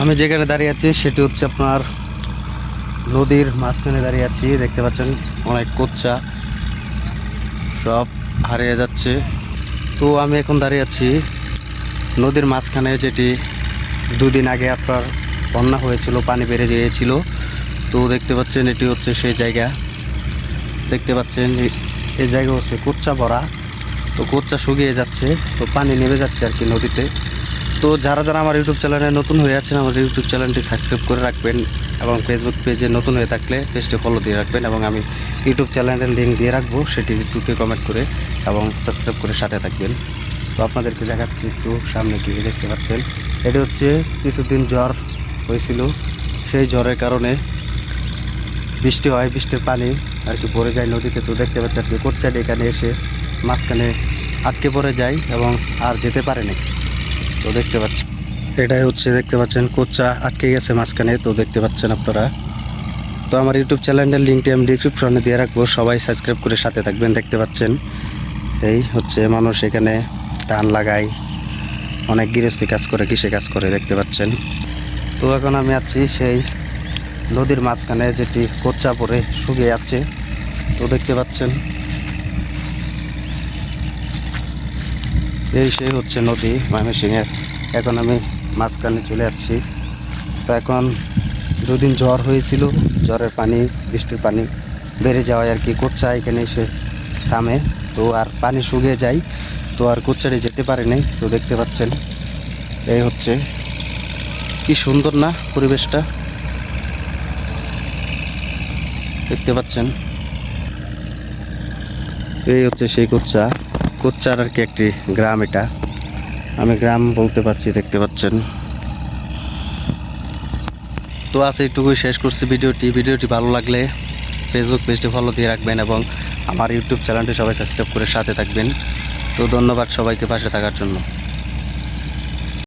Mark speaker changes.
Speaker 1: আমি যেখানে দাঁড়িয়ে আছি, সেটি হচ্ছে আপনার নদীর মাঝখানে দাঁড়িয়ে আছি। দেখতে পাচ্ছেন অনেক কোচ্চা সব হারিয়ে যাচ্ছে। তো আমি এখন দাঁড়িয়ে আছি নদীর মাঝখানে, যেটি দুদিন আগে আপনার বন্যা হয়েছিল, পানি বেড়ে গিয়েছিল। তো দেখতে পাচ্ছেন, এটি হচ্ছে সেই জায়গা। দেখতে পাচ্ছেন এই- জায়গা হচ্ছে কোচ্চা ভরা। তো কোচ্চা শুকিয়ে যাচ্ছে, তো পানি নেমে যাচ্ছে আর কি নদীতে। তো যারা যারা আমার ইউটিউব চ্যানেলে নতুন হয়ে আছেন, আমার ইউটিউব চ্যানেলটি সাবস্ক্রাইব করে রাখবেন এবং ফেসবুক পেজে নতুন হয়ে থাকলে পেজটি ফলো দিয়ে রাখবেন এবং আমি ইউটিউব চ্যানেলের লিঙ্ক দিয়ে রাখব, সেটি টুকে কমেন্ট করে এবং সাবস্ক্রাইব করে সাথে থাকবেন। তো আপনাদেরকে দেখাচ্ছি একটু সামনে গিয়ে দেখতে পাচ্ছেন। এটি হচ্ছে কিছুদিন জ্বর হয়েছিল, সেই জ্বরের কারণে বৃষ্টি হয়, বৃষ্টির পানি আর কি পড়ে যায় নদীতে। তো দেখতে পাচ্ছি আর কি কোচ্চাটি এখানে এসে মাঝখানে আটকে পড়ে যায় এবং আর যেতে পারে না। তো দেখতে পাচ্ছেন এটাই হচ্ছে দেখতে পাচ্ছেন কোচ্চা আটকে গেছে মাঝখানে, তো দেখতে পাচ্ছেন আপনারা। তো আমার ইউটিউব চ্যানেলের লিঙ্কটি আমি ডিসক্রিপশনে দিয়ে রাখব, সবাই সাবস্ক্রাইব করে সাথে থাকবেন, দেখতে পাচ্ছেন। এই হচ্ছে মানুষ এখানে ধান লাগায়, অনেক গৃহস্থী কাজ করে, কৃষি কাজ করে, দেখতে পাচ্ছেন। তো এখন আমি আছি সেই নদীর মাঝখানে, যেটি কোচ্চা পরে শুকিয়ে আছে, তো দেখতে পাচ্ছেন। এই সেই হচ্ছে নদী ময়মনসিংহের। এখন আমি মাঝখানে চলে যাচ্ছি তো এখন দুদিন জ্বর হয়েছিল জ্বরের পানি, বৃষ্টির পানি বেড়ে যাওয়ায় আর কি কোচ্চা এখানে এসে থামে। তো আর পানি শুকিয়ে যায়, তো আর কোচ্চারে যেতে পারে নাই, তো দেখতে পাচ্ছেন। এই হচ্ছে কি সুন্দর না পরিবেশটা। দেখতে পাচ্ছেন। এই হচ্ছে সেই কোচ্চা কোচ্চার আর কি একটি গ্রাম এটা। আমি গ্রাম বলতে পারছি, দেখতে পাচ্ছেন। তো আজ এইটুকুই শেষ করছি ভিডিওটি। ভিডিওটি ভালো লাগলে ফেসবুক পেজটি ফলো দিয়ে রাখবেন এবং আমার ইউটিউব চ্যানেলটি সবাই সাবস্ক্রাইব করে সাথে থাকবেন। তো ধন্যবাদ সবাইকে পাশে থাকার জন্য।